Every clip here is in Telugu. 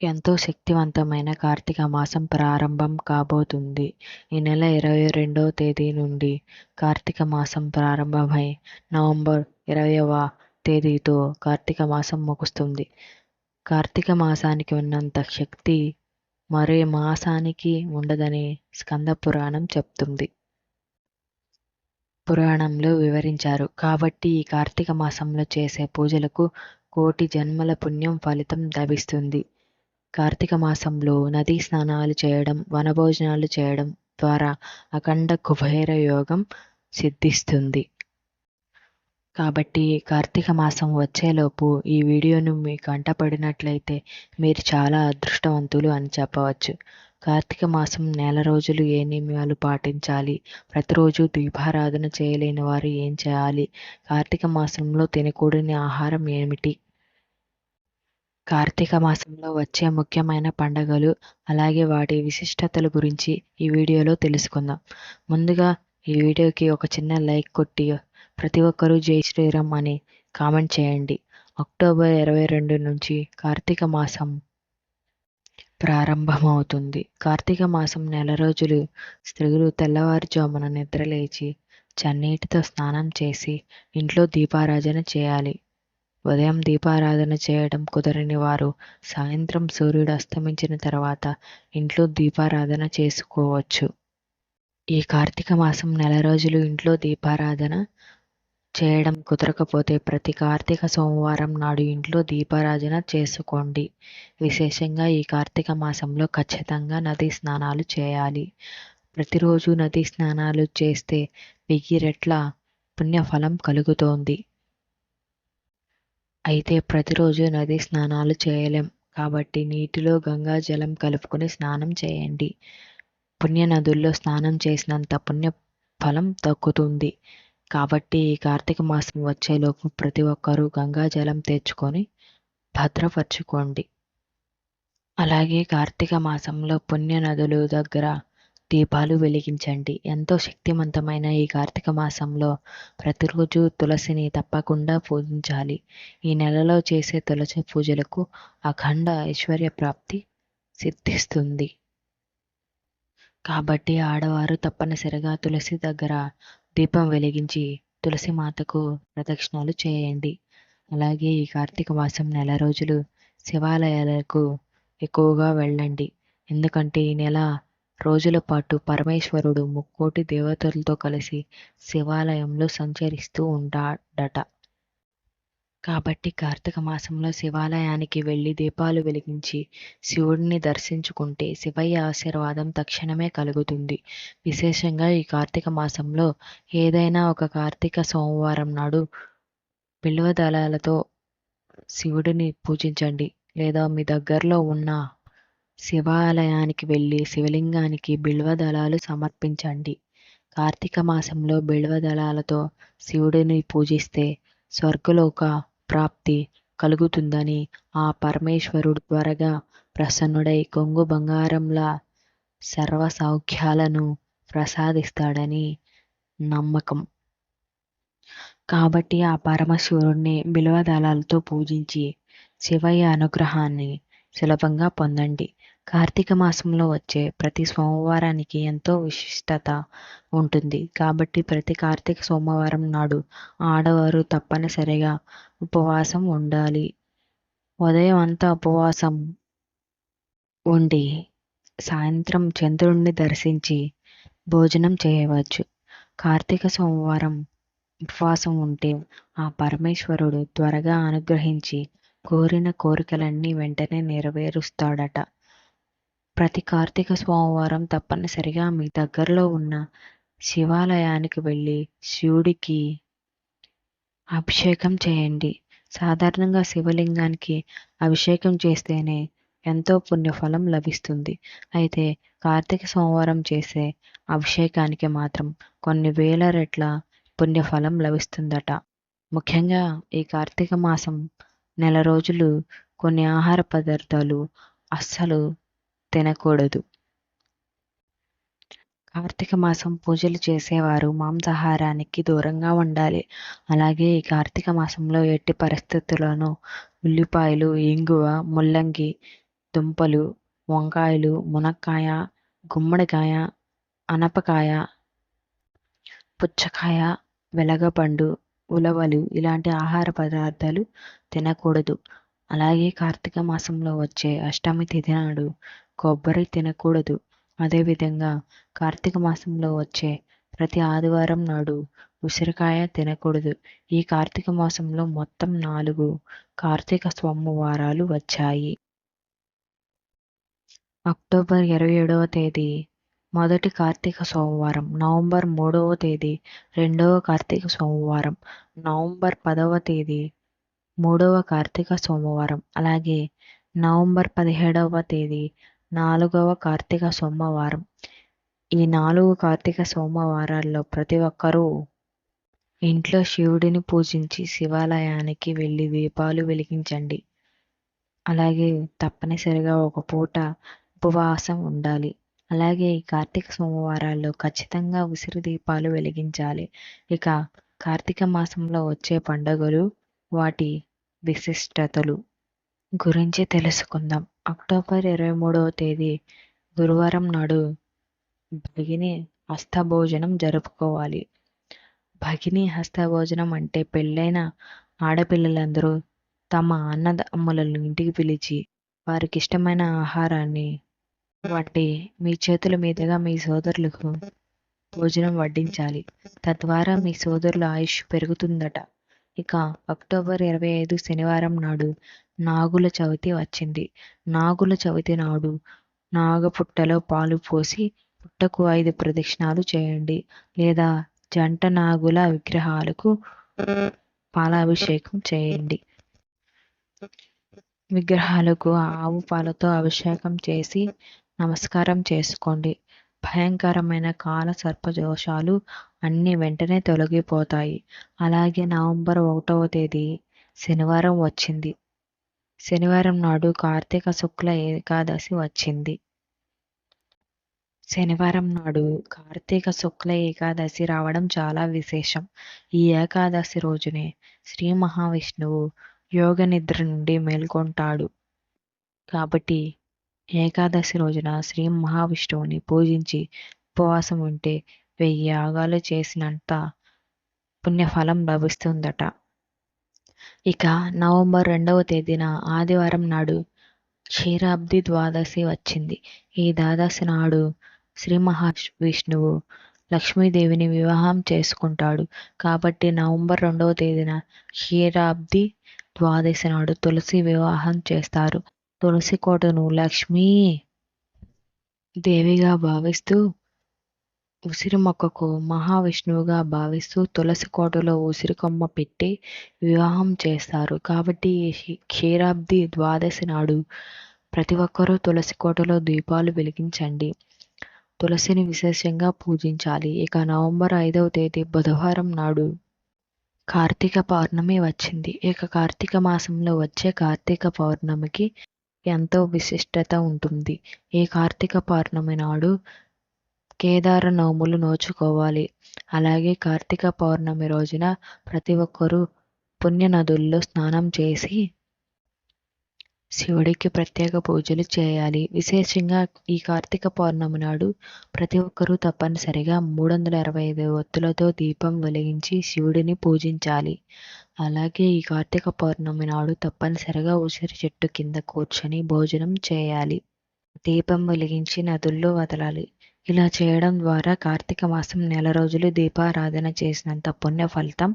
ఎంతో శక్తివంతమైన కార్తీక మాసం ప్రారంభం కాబోతుంది. ఈ నెల ఇరవై రెండవ తేదీ నుండి కార్తీక మాసం ప్రారంభమై నవంబర్ ఇరవైవ తేదీతో కార్తీక మాసం ముగుస్తుంది. కార్తీక మాసానికి ఉన్నంత శక్తి మరే మాసానికి ఉండదని స్కంద పురాణం చెప్తుంది. పురాణంలో వివరించారు. కాబట్టి ఈ కార్తీక మాసంలో చేసే పూజలకు కోటి జన్మల పుణ్యం ఫలితం లభిస్తుంది. కార్తీక మాసంలో నదీ స్నానాలు చేయడం వనభోజనాలు చేయడం ద్వారా అఖండ కుబేర యోగం సిద్ధిస్తుంది. కాబట్టి కార్తీక మాసం వచ్చేలోపు ఈ వీడియోను మీకు కంటపడినట్లయితే మీరు చాలా అదృష్టవంతులు అని చెప్పవచ్చు. కార్తీక మాసం నెల రోజులు ఏ నియమాలు పాటించాలి? ప్రతిరోజు దీపారాధన చేయలేని వారు ఏం చేయాలి? కార్తీక మాసంలో తినకూడని ఆహారం ఏమిటి? కార్తీక మాసంలో వచ్చే ముఖ్యమైన పండగలు అలాగే వాటి విశిష్టతల గురించి ఈ వీడియోలో తెలుసుకుందాం. ముందుగా ఈ వీడియోకి ఒక చిన్న లైక్ కొట్టి ప్రతి ఒక్కరూ జై శ్రీరామ్ అని కామెంట్ చేయండి. అక్టోబర్ ఇరవై రెండు నుంచి కార్తీక మాసం ప్రారంభమవుతుంది. కార్తీక మాసం నెల రోజులు స్త్రీలు తెల్లవారుజామున నిద్రలేచి చన్నీటితో స్నానం చేసి ఇంట్లో దీపారాధన చేయాలి. ఉదయం దీపారాధన చేయడం కుదరని వారు సాయంత్రం సూర్యుడు అస్తమించిన తర్వాత ఇంట్లో దీపారాధన చేసుకోవచ్చు. ఈ కార్తీక మాసం నెల రోజులు ఇంట్లో దీపారాధన చేయడం కుదరకపోతే ప్రతి కార్తీక సోమవారం నాడు ఇంట్లో దీపారాధన చేసుకోండి. విశేషంగా ఈ కార్తీక మాసంలో ఖచ్చితంగా నదీ స్నానాలు చేయాలి. ప్రతిరోజు నదీ స్నానాలు చేస్తే వెయ్యి రెట్ల పుణ్యఫలం కలుగుతోంది. అయితే ప్రతిరోజు నదీ స్నానాలు చేయలేం. కాబట్టి నీటిలో గంగా జలం కలుపుకొని స్నానం చేయండి. పుణ్య నదుల్లో స్నానం చేసినంత పుణ్య ఫలం దక్కుతుంది. కాబట్టి ఈ కార్తీక మాసం వచ్చేలోపు ప్రతి ఒక్కరూ గంగా జలం తెచ్చుకొని భద్రపరచుకోండి. అలాగే కార్తీక మాసంలో పుణ్య నదులు దగ్గర దీపాలు వెలిగించండి. ఎంతో శక్తివంతమైన ఈ కార్తీక మాసంలో ప్రతిరోజు తులసిని తప్పకుండా పూజించాలి. ఈ నెలలో చేసే తులసి పూజలకు అఖండ ఐశ్వర్య ప్రాప్తి సిద్ధిస్తుంది. కాబట్టి ఆడవారు తప్పనిసరిగా తులసి దగ్గర దీపం వెలిగించి తులసి మాతకు ప్రదక్షిణాలు చేయండి. అలాగే ఈ కార్తీక మాసం నెల రోజులు శివాలయాలకు ఎక్కువగా వెళ్ళండి. ఎందుకంటే ఈ నెల రోజుల పాటు పరమేశ్వరుడు ముక్కోటి దేవతలతో కలిసి శివాలయంలో సంచరిస్తూ ఉంటాడట. కాబట్టి కార్తీక మాసంలో శివాలయానికి వెళ్ళి దీపాలు వెలిగించి శివుడిని దర్శించుకుంటే శివయ్య ఆశీర్వాదం తక్షణమే కలుగుతుంది. విశేషంగా ఈ కార్తీక మాసంలో ఏదైనా ఒక కార్తీక సోమవారం నాడు బిల్వ దళాలతో శివుడిని పూజించండి. లేదా మీ దగ్గరలో ఉన్న శివాలయానికి వెళ్ళి శివలింగానికి బిల్వదళాలు సమర్పించండి. కార్తీక మాసంలో బిల్వ దళాలతో శివుడిని పూజిస్తే స్వర్గలోక ప్రాప్తి కలుగుతుందని ఆ పరమేశ్వరుడు త్వరగా ప్రసన్నుడై కొంగు బంగారంలా సర్వ సౌఖ్యాలను ప్రసాదిస్తాడని నమ్మకం. కాబట్టి ఆ పరమశివుడిని బిల్వదళాలతో పూజించి శివయ్య అనుగ్రహాన్ని సులభంగా పొందండి. కార్తీక మాసంలో వచ్చే ప్రతి సోమవారానికి ఎంతో విశిష్టత ఉంటుంది. కాబట్టి ప్రతి కార్తీక సోమవారం నాడు ఆడవారు తప్పనిసరిగా ఉపవాసం ఉండాలి. ఉదయం అంతా ఉపవాసం ఉండి సాయంత్రం చంద్రుడిని దర్శించి భోజనం చేయవచ్చు. కార్తీక సోమవారం ఉపవాసం ఉంటే ఆ పరమేశ్వరుడు త్వరగా అనుగ్రహించి కోరిన కోరికలన్నీ వెంటనే నెరవేరుస్తాడట. ప్రతి కార్తీక సోమవారం తప్పనిసరిగా మీ దగ్గరలో ఉన్న శివాలయానికి వెళ్ళి శివుడికి అభిషేకం చేయండి. సాధారణంగా శివలింగానికి అభిషేకం చేస్తేనే ఎంతో పుణ్యఫలం లభిస్తుంది. అయితే కార్తీక సోమవారం చేసే అభిషేకానికి మాత్రం కొన్ని వేల రెట్ల పుణ్యఫలం లభిస్తుందట. ముఖ్యంగా ఈ కార్తీక మాసం నెల రోజులు కొన్ని ఆహార పదార్థాలు అస్సలు తినకూడదు. కార్తీక మాసం పూజలు చేసేవారు. మాంసాహారానికి దూరంగా ఉండాలి. అలాగే ఈ కార్తీక మాసంలో ఎట్టి పరిస్థితుల్లోనూ ఉల్లిపాయలు ఇంగువ ముల్లంగి దుంపలు వంకాయలు మునక్కాయ గుమ్మడికాయ అనపకాయ పుచ్చకాయ వెలగపండు ఉలవలు ఇలాంటి ఆహార పదార్థాలు తినకూడదు. అలాగే కార్తీక మాసంలో వచ్చే అష్టమి తిథి నాడు కొబ్బరి తినకూడదు. అదేవిధంగా కార్తీక మాసంలో వచ్చే ప్రతి ఆదివారం నాడు ఉసిరికాయ తినకూడదు. ఈ కార్తీక మాసంలో మొత్తం నాలుగు కార్తీక సోమవారాలు వచ్చాయి. అక్టోబర్ ఇరవై ఏడవ తేదీ మొదటి కార్తీక సోమవారం. నవంబర్ మూడవ తేదీ రెండవ కార్తీక సోమవారం. నవంబర్ పదవ తేదీ మూడవ కార్తీక సోమవారం. అలాగే నవంబర్ పదిహేడవ తేదీ నాలుగవ కార్తీక సోమవారం. ఈ నాలుగు కార్తీక సోమవారాల్లో ప్రతి ఒక్కరూ ఇంట్లో శివుడిని పూజించి శివాలయానికి వెళ్ళి దీపాలు వెలిగించండి. అలాగే తప్పనిసరిగా ఒక పూట ఉపవాసం ఉండాలి. అలాగే ఈ కార్తీక సోమవారాల్లో ఖచ్చితంగా ఉసిరి దీపాలు వెలిగించాలి. ఇక కార్తీక మాసంలో వచ్చే పండుగలు వాటి విశిష్టతలు గురించి తెలుసుకుందాం. అక్టోబర్ ఇరవై మూడవ తేదీ గురువారం నాడు భగిని హస్తభోజనం జరుపుకోవాలి. భగిని హస్తభోజనం అంటే పెళ్ళైన ఆడపిల్లలందరూ తమ అన్నదమ్ములను ఇంటికి పిలిచి వారికి ఇష్టమైన ఆహారాన్ని వండి మీ చేతుల మీదుగా మీ సోదరులకు భోజనం వడ్డించాలి. తద్వారా మీ సోదరుల ఆయుష్ పెరుగుతుందట. ఇక అక్టోబర్ ఇరవై ఐదు శనివారం నాడు నాగుల చవితి వచ్చింది. నాగుల చవితి నాడు నాగపుట్టలో పాలు పోసి పుట్టకు ఐదు ప్రదక్షిణాలు చేయండి. లేదా జంట నాగుల విగ్రహాలకు పాలాభిషేకం చేయండి. విగ్రహాలకు ఆవు పాలతో అభిషేకం చేసి నమస్కారం చేసుకోండి. భయంకరమైన కాల సర్పదోషాలు అన్నీ వెంటనే తొలగిపోతాయి. అలాగే నవంబర్ ఒకటవ తేదీ శనివారం వచ్చింది. శనివారం నాడు కార్తీక శుక్ల ఏకాదశి వచ్చింది. శనివారం నాడు కార్తీక శుక్ల ఏకాదశి రావడం చాలా విశేషం. ఈ ఏకాదశి రోజునే శ్రీ మహావిష్ణువు యోగ నిద్ర నుండి మేల్కొంటాడు. కాబట్టి ఏకాదశి రోజున శ్రీ మహావిష్ణువుని పూజించి ఉపవాసం ఉంటే వెయ్యి యాగాలు చేసినంత పుణ్యఫలం లభిస్తుందట. ఇక నవంబర్ రెండవ తేదీన ఆదివారం నాడు క్షీరాబ్ది ద్వాదశి వచ్చింది. ఈ ద్వాదశి నాడు శ్రీ మహావిష్ణువు లక్ష్మీదేవిని వివాహం చేసుకుంటాడు. కాబట్టి నవంబర్ రెండవ తేదీన క్షీరాబ్ది ద్వాదశి నాడు తులసి వివాహం చేస్తారు. తులసి కోటను లక్ష్మీ దేవిగా భావిస్తూ ఉసిరి మొక్కకు మహావిష్ణువుగా భావిస్తూ తులసి కోటలో ఉసిరికొమ్మ పెట్టి వివాహం చేస్తారు. కాబట్టి ఈ క్షీరాబ్ది ద్వాదశి నాడు ప్రతి ఒక్కరూ తులసి కోటలో దీపాలు వెలిగించండి. తులసిని విశేషంగా పూజించాలి. ఇక నవంబర్ ఐదవ తేదీ బుధవారం నాడు కార్తీక పౌర్ణమి వచ్చింది. ఇక కార్తీక మాసంలో వచ్చే కార్తీక పౌర్ణమికి ఎంతో విశిష్టత ఉంటుంది. ఈ కార్తీక పౌర్ణమి నాడు కేదార నోములు నోచుకోవాలి. అలాగే కార్తీక పౌర్ణమి రోజున ప్రతి ఒక్కరూ పుణ్య నదుల్లో స్నానం చేసి శివుడికి ప్రత్యేక పూజలు చేయాలి. విశేషంగా ఈ కార్తీక పౌర్ణమి నాడు ప్రతి ఒక్కరూ తప్పనిసరిగా మూడు వందల అరవై ఐదు ఒత్తులతో దీపం వెలిగించి శివుడిని పూజించాలి. అలాగే ఈ కార్తీక పౌర్ణమి నాడు తప్పనిసరిగా ఉసిరి చెట్టు కింద కూర్చొని భోజనం చేయాలి. దీపం వెలిగించి నదుల్లో వదలాలి. ఇలా చేయడం ద్వారా కార్తీక మాసం నెల రోజులు దీపారాధన చేసినంత పుణ్య ఫలితం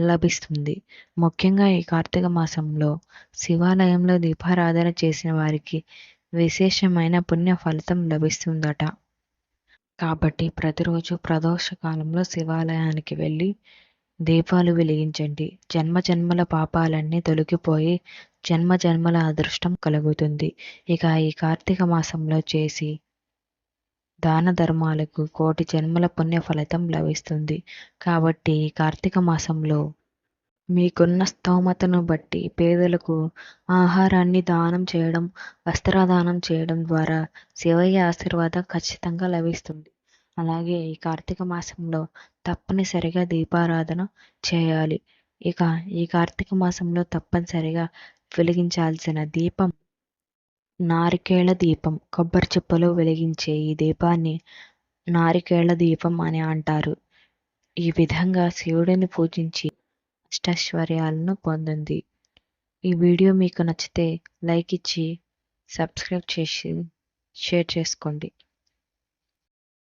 లభిస్తుంది. ముఖ్యంగా ఈ కార్తీక మాసంలో శివాలయంలో దీపారాధన చేసిన వారికి విశేషమైన పుణ్య ఫలితం లభిస్తుందట. కాబట్టి ప్రతిరోజు ప్రదోష కాలంలో శివాలయానికి వెళ్ళి దీపాలు వెలిగించండి. జన్మ జన్మల పాపాలన్నీ తొలగిపోయి జన్మ జన్మల అదృష్టం కలుగుతుంది. ఇక ఈ కార్తీక మాసంలో చేసి దాన ధర్మాలకు కోటి జన్మల పుణ్య ఫలితం లభిస్తుంది. కాబట్టి ఈ కార్తీక మాసంలో మీకున్న స్తోమతను బట్టి పేదలకు ఆహారాన్ని దానం చేయడం వస్త్రదానం చేయడం ద్వారా శివయ్య ఆశీర్వాదం ఖచ్చితంగా లభిస్తుంది. అలాగే ఈ కార్తీక మాసంలో తప్పనిసరిగా దీపారాధన చేయాలి. ఇక ఈ కార్తీక మాసంలో తప్పనిసరిగా వెలిగించాల్సిన దీపం నారికేళ దీపం కొబ్బరి చిప్పలో వెలిగించే ఈ దీపాన్ని నారికేళ దీపం అని అంటారు. ఈ విధంగా శివుడిని పూజించి అష్టైశ్వర్యాలను పొందింది. ఈ వీడియో మీకు నచ్చితే లైక్ ఇచ్చి సబ్స్క్రైబ్ చేసి షేర్ చేసుకోండి.